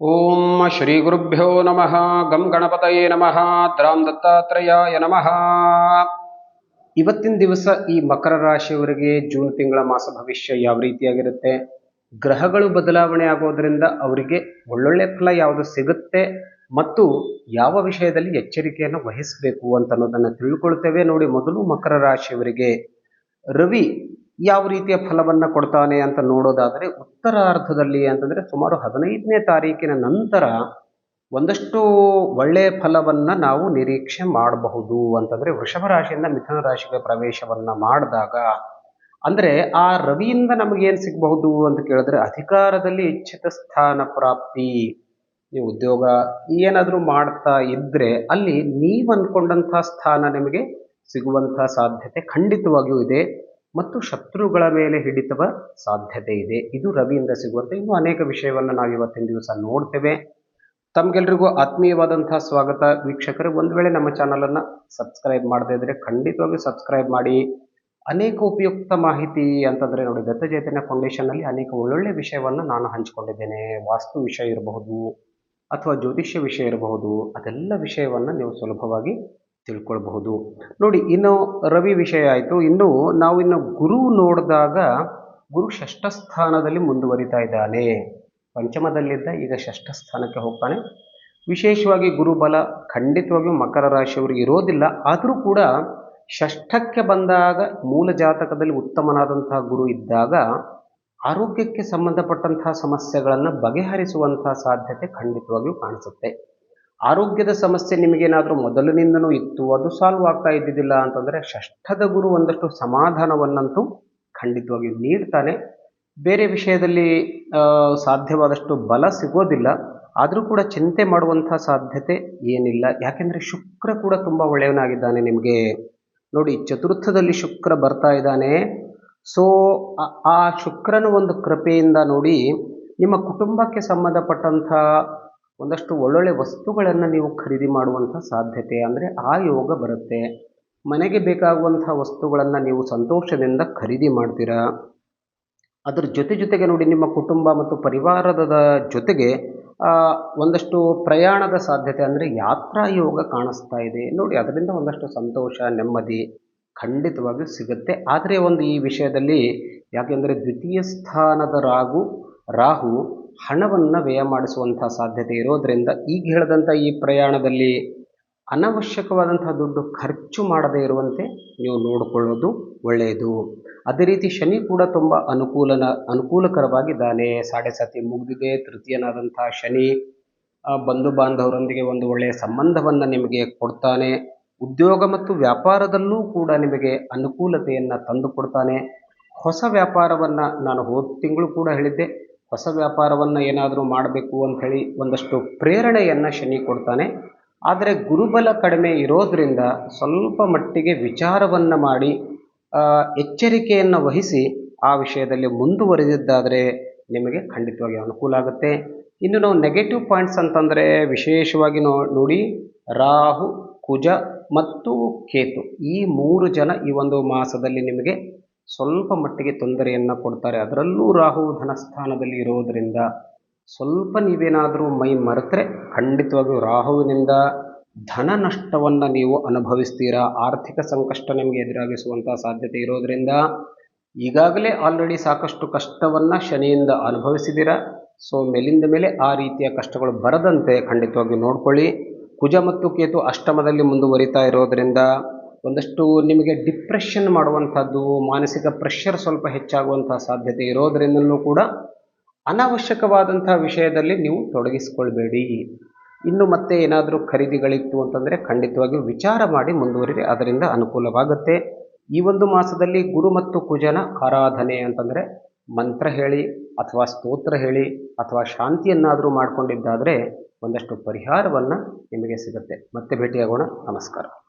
ಓಂ ಶ್ರೀ ಗುರುಭ್ಯೋ ನಮಃ ಗಂ ಗಣಪತಯೇ ನಮಃ ದ್ರಾಂ ದತ್ತಾತ್ರೇಯಾಯ ನಮಃ ಇವತ್ತಿನ ದಿವಸ ಈ ಮಕರ ರಾಶಿಯವರಿಗೆ ಜೂನ್ ತಿಂಗಳ ಮಾಸ ಭವಿಷ್ಯ ಯಾವ ರೀತಿಯಾಗಿರುತ್ತೆ? ಗ್ರಹಗಳು ಬದಲಾವಣೆ ಆಗೋದ್ರಿಂದ ಅವರಿಗೆ ಒಳ್ಳೊಳ್ಳೆ ಫಲ ಯಾವುದು ಸಿಗುತ್ತೆ? ಮತ್ತು ಯಾವ ವಿಷಯದಲ್ಲಿ ಎಚ್ಚರಿಕೆಯನ್ನು ವಹಿಸಬೇಕು ಅಂತ ಅನ್ನೋದನ್ನು ತಿಳ್ಕೊಳ್ತೇವೆ ನೋಡಿ ಮೊದಲು ಮಕರ ರಾಶಿಯವರಿಗೆ. ರವಿ ಯಾವ ರೀತಿಯ ಫಲವನ್ನು ಕೊಡ್ತಾನೆ ಅಂತ ನೋಡೋದಾದರೆ ಉತ್ತರಾರ್ಧದಲ್ಲಿ ಅಂತಂದರೆ ಸುಮಾರು ಹದಿನೈದನೇ ತಾರೀಕಿನ ನಂತರ ಒಂದಷ್ಟು ಒಳ್ಳೆಯ ಫಲವನ್ನು ನಾವು ನಿರೀಕ್ಷೆ ಮಾಡಬಹುದು ಅಂತಂದರೆ ವೃಷಭ ರಾಶಿಯಿಂದ ಮಿಥುನ ರಾಶಿಗೆ ಪ್ರವೇಶವನ್ನು ಮಾಡಿದಾಗ, ಅಂದರೆ ಆ ರವಿಯಿಂದ ನಮಗೇನು ಸಿಗಬಹುದು ಅಂತ ಕೇಳಿದ್ರೆ ಅಧಿಕಾರದಲ್ಲಿ ಇಚ್ಛಿತ ಸ್ಥಾನ ಪ್ರಾಪ್ತಿ. ನೀವು ಉದ್ಯೋಗ ಏನಾದರೂ ಮಾಡ್ತಾ ಇದ್ದರೆ ಅಲ್ಲಿ ನೀವು ಅಂದ್ಕೊಂಡಂಥ ಸ್ಥಾನ ನಿಮಗೆ ಸಿಗುವಂಥ ಸಾಧ್ಯತೆ ಖಂಡಿತವಾಗಿಯೂ ಇದೆ. ಮತ್ತು ಶತ್ರುಗಳ ಮೇಲೆ ಹಿಡಿತವ ಸಾಧ್ಯತೆ ಇದೆ. ಇದು ರವಿಯಿಂದ ಸಿಗುವಂಥ ಇನ್ನೂ ಅನೇಕ ವಿಷಯವನ್ನು ನಾವು ಇವತ್ತಿನ ದಿವಸ ನೋಡ್ತೇವೆ. ತಮಗೆಲ್ರಿಗೂ ಆತ್ಮೀಯವಾದಂತಹ ಸ್ವಾಗತ. ವೀಕ್ಷಕರು, ಒಂದು ವೇಳೆ ನಮ್ಮ ಚಾನಲನ್ನು ಸಬ್ಸ್ಕ್ರೈಬ್ ಮಾಡದೇ ಇದ್ದರೆ ಖಂಡಿತವಾಗಿ ಸಬ್ಸ್ಕ್ರೈಬ್ ಮಾಡಿ. ಅನೇಕ ಉಪಯುಕ್ತ ಮಾಹಿತಿ ಅಂತಂದರೆ ನೋಡಿ, ದತ್ತ ಚೈತನ್ಯ ಫೌಂಡೇಶನ್ನಲ್ಲಿ ಅನೇಕ ಒಳ್ಳೊಳ್ಳೆ ವಿಷಯವನ್ನು ನಾನು ಹಂಚಿಕೊಂಡಿದ್ದೇನೆ. ವಾಸ್ತು ವಿಷಯ ಇರಬಹುದು, ಅಥವಾ ಜ್ಯೋತಿಷ್ಯ ವಿಷಯ ಇರಬಹುದು, ಅದೆಲ್ಲ ವಿಷಯವನ್ನು ನೀವು ಸುಲಭವಾಗಿ ತಿಳ್ಕೊಳ್ಬಹುದು. ನೋಡಿ, ಇನ್ನು ರವಿ ವಿಷಯ ಆಯಿತು. ಇನ್ನು ನಾವು ಇನ್ನು ಗುರು ನೋಡಿದಾಗ ಗುರು ಷಷ್ಠ ಸ್ಥಾನದಲ್ಲಿ ಮುಂದುವರಿತಾ ಇದ್ದಾನೆ. ಪಂಚಮದಲ್ಲಿದ್ದ ಈಗ ಷಷ್ಠ ಸ್ಥಾನಕ್ಕೆ ಹೋಗ್ತಾನೆ. ವಿಶೇಷವಾಗಿ ಗುರುಬಲ ಖಂಡಿತವಾಗಿಯೂ ಮಕರ ರಾಶಿಯವರಿಗೆ ಇರೋದಿಲ್ಲ. ಆದರೂ ಕೂಡ ಷಷ್ಠಕ್ಕೆ ಬಂದಾಗ ಮೂಲ ಜಾತಕದಲ್ಲಿ ಉತ್ತಮನಾದಂತಹ ಗುರು ಇದ್ದಾಗ ಆರೋಗ್ಯಕ್ಕೆ ಸಂಬಂಧಪಟ್ಟಂತಹ ಸಮಸ್ಯೆಗಳನ್ನು ಬಗೆಹರಿಸುವಂತಹ ಸಾಧ್ಯತೆ ಖಂಡಿತವಾಗಿಯೂ ಕಾಣಿಸುತ್ತೆ. ಆರೋಗ್ಯದ ಸಮಸ್ಯೆ ನಿಮಗೇನಾದರೂ ಮೊದಲಿನಿಂದನೂ ಇತ್ತು, ಅದು ಸಾಲ್ವ್ ಆಗ್ತಾ ಇದ್ದಿದ್ದಿಲ್ಲ ಅಂತಂದರೆ ಷಷ್ಠದ ಗುರು ಒಂದಷ್ಟು ಸಮಾಧಾನವನ್ನಂತೂ ಖಂಡಿತವಾಗಿ ನೀಡ್ತಾನೆ. ಬೇರೆ ವಿಷಯದಲ್ಲಿ ಸಾಧ್ಯವಾದಷ್ಟು ಬಲ ಸಿಗೋದಿಲ್ಲ. ಆದರೂ ಕೂಡ ಚಿಂತೆ ಮಾಡುವಂಥ ಸಾಧ್ಯತೆ ಏನಿಲ್ಲ. ಯಾಕೆಂದರೆ ಶುಕ್ರ ಕೂಡ ತುಂಬ ಒಳ್ಳೆಯವನಾಗಿದ್ದಾನೆ ನಿಮಗೆ. ನೋಡಿ, ಚತುರ್ಥದಲ್ಲಿ ಶುಕ್ರ ಬರ್ತಾ ಇದ್ದಾನೆ. ಸೊ ಆ ಶುಕ್ರನ ಒಂದು ಕೃಪೆಯಿಂದ ನೋಡಿ ನಿಮ್ಮ ಕುಟುಂಬಕ್ಕೆ ಸಂಬಂಧಪಟ್ಟಂಥ ಒಂದಷ್ಟು ಒಳ್ಳೊಳ್ಳೆ ವಸ್ತುಗಳನ್ನು ನೀವು ಖರೀದಿ ಮಾಡುವಂಥ ಸಾಧ್ಯತೆ ಅಂದರೆ ಆ ಯೋಗ ಬರುತ್ತೆ. ಮನೆಗೆ ಬೇಕಾಗುವಂಥ ವಸ್ತುಗಳನ್ನು ನೀವು ಸಂತೋಷದಿಂದ ಖರೀದಿ ಮಾಡ್ತೀರಾ? ಅದರ ಜೊತೆ ಜೊತೆಗೆ ನೋಡಿ ನಿಮ್ಮ ಕುಟುಂಬ ಮತ್ತು ಪರಿವಾರದ ಜೊತೆಗೆ ಒಂದಷ್ಟು ಪ್ರಯಾಣದ ಸಾಧ್ಯತೆ ಅಂದರೆ ಯಾತ್ರಾ ಯೋಗ ಕಾಣಿಸ್ತಾ ಇದೆ. ನೋಡಿ, ಅದರಿಂದ ಒಂದಷ್ಟು ಸಂತೋಷ, ನೆಮ್ಮದಿ ಖಂಡಿತವಾಗಿಯೂ ಸಿಗುತ್ತೆ. ಆದರೆ ಒಂದು ಈ ವಿಷಯದಲ್ಲಿ ಯಾಕೆಂದರೆ ದ್ವಿತೀಯ ಸ್ಥಾನದ ರಾಗು ರಾಹು ಹಣವನ್ನು ವ್ಯಯ ಮಾಡಿಸುವಂಥ ಸಾಧ್ಯತೆ ಇರೋದರಿಂದ ಈಗ ಹೇಳಿದಂಥ ಈ ಪ್ರಯಾಣದಲ್ಲಿ ಅನವಶ್ಯಕವಾದಂಥ ದುಡ್ಡು ಖರ್ಚು ಮಾಡದೇ ಇರುವಂತೆ ನೀವು ನೋಡಿಕೊಳ್ಳೋದು ಒಳ್ಳೆಯದು. ಅದೇ ರೀತಿ ಶನಿ ಕೂಡ ತುಂಬ ಅನುಕೂಲನ ಅನುಕೂಲಕರವಾಗಿದ್ದಾನೆ ಸಾಡೆ ಸತಿ ಮುಗಿದಿದೆ. ತೃತೀಯನಾದಂಥ ಶನಿ ಬಂಧು ಬಾಂಧವರೊಂದಿಗೆ ಒಂದು ಒಳ್ಳೆಯ ಸಂಬಂಧವನ್ನು ನಿಮಗೆ ಕೊಡ್ತಾನೆ. ಉದ್ಯೋಗ ಮತ್ತು ವ್ಯಾಪಾರದಲ್ಲೂ ಕೂಡ ನಿಮಗೆ ಅನುಕೂಲತೆಯನ್ನು ತಂದು ಕೊಡ್ತಾನೆ ಹೊಸ ವ್ಯಾಪಾರವನ್ನು ನಾನು ಹೋದ ತಿಂಗಳು ಕೂಡ ಹೇಳಿದ್ದೆ. ಹೊಸ ವ್ಯಾಪಾರವನ್ನು ಏನಾದರೂ ಮಾಡಬೇಕು ಅಂಥೇಳಿ ಒಂದಷ್ಟು ಪ್ರೇರಣೆಯನ್ನು ಶನಿ ಕೊಡ್ತಾನೆ. ಆದರೆ ಗುರುಬಲ ಕಡಿಮೆ ಇರೋದರಿಂದ ಸ್ವಲ್ಪ ಮಟ್ಟಿಗೆ ವಿಚಾರವನ್ನು ಮಾಡಿ ಎಚ್ಚರಿಕೆಯನ್ನು ವಹಿಸಿ ಆ ವಿಷಯದಲ್ಲಿ ಮುಂದುವರೆದಿದ್ದಾದರೆ ನಿಮಗೆ ಖಂಡಿತವಾಗಿ ಅನುಕೂಲ ಆಗುತ್ತೆ. ಇನ್ನು ನಾವು ನೆಗೆಟಿವ್ ಪಾಯಿಂಟ್ಸ್ ಅಂತಂದರೆ ವಿಶೇಷವಾಗಿ ನೋಡಿ, ರಾಹು, ಕುಜ ಮತ್ತು ಕೇತು ಈ ಮೂರು ಜನ ಈ ಒಂದು ಮಾಸದಲ್ಲಿ ನಿಮಗೆ ಸ್ವಲ್ಪ ಮಟ್ಟಿಗೆ ತೊಂದರೆಯನ್ನು ಕೊಡ್ತಾರೆ. ಅದರಲ್ಲೂ ರಾಹು ಧನಸ್ಥಾನದಲ್ಲಿ ಇರೋದರಿಂದ ಸ್ವಲ್ಪ ನೀವೇನಾದರೂ ಮೈ ಮರೆತರೆ ಖಂಡಿತವಾಗಿಯೂ ರಾಹುವಿನಿಂದ ಧನ ನಷ್ಟವನ್ನು ನೀವು ಅನುಭವಿಸ್ತೀರಾ? ಆರ್ಥಿಕ ಸಂಕಷ್ಟ ನಿಮಗೆ ಎದುರಾಗಿಸುವಂಥ ಸಾಧ್ಯತೆ ಇರೋದರಿಂದ ಈಗಾಗಲೇ ಆಲ್ರೆಡಿ ಸಾಕಷ್ಟು ಕಷ್ಟವನ್ನು ಶನಿಯಿಂದ ಅನುಭವಿಸಿದ್ದೀರಾ ಸೊ ಮೇಲಿಂದ ಮೇಲೆ ಆ ರೀತಿಯ ಕಷ್ಟಗಳು ಬರದಂತೆ ಖಂಡಿತವಾಗಿ ನೋಡ್ಕೊಳ್ಳಿ. ಕುಜ ಮತ್ತು ಕೇತು ಅಷ್ಟಮದಲ್ಲಿ ಮುಂದುವರಿತಾ ಇರೋದರಿಂದ ಒಂದಷ್ಟು ನಿಮಗೆ ಡಿಪ್ರೆಷನ್ ಮಾಡುವಂಥದ್ದು, ಮಾನಸಿಕ ಪ್ರೆಷರ್ ಸ್ವಲ್ಪ ಹೆಚ್ಚಾಗುವಂಥ ಸಾಧ್ಯತೆ ಇರೋದರಿಂದಲೂ ಕೂಡ ಅನಾವಶ್ಯಕವಾದಂಥ ವಿಷಯದಲ್ಲಿ ನೀವು ತೊಡಗಿಸ್ಕೊಳ್ಬೇಡಿ. ಇನ್ನು ಮತ್ತೆ ಏನಾದರೂ ಖರೀದಿಗಳಿತ್ತು ಅಂತಂದರೆ ಖಂಡಿತವಾಗಿಯೂ ವಿಚಾರ ಮಾಡಿ ಮುಂದುವರಿದರೆ ಅದರಿಂದ ಅನುಕೂಲವಾಗುತ್ತೆ. ಈ ಒಂದು ಮಾಸದಲ್ಲಿ ಗುರು ಮತ್ತು ಕುಜನ ಆರಾಧನೆ ಅಂತಂದರೆ ಮಂತ್ರ ಹೇಳಿ ಅಥವಾ ಸ್ತೋತ್ರ ಹೇಳಿ ಅಥವಾ ಶಾಂತಿಯನ್ನಾದರೂ ಮಾಡಿಕೊಂಡಿದ್ದಾದರೆ ಒಂದಷ್ಟು ಪರಿಹಾರವನ್ನು ನಿಮಗೆ ಸಿಗುತ್ತೆ. ಮತ್ತೆ ಭೇಟಿಯಾಗೋಣ. ನಮಸ್ಕಾರ.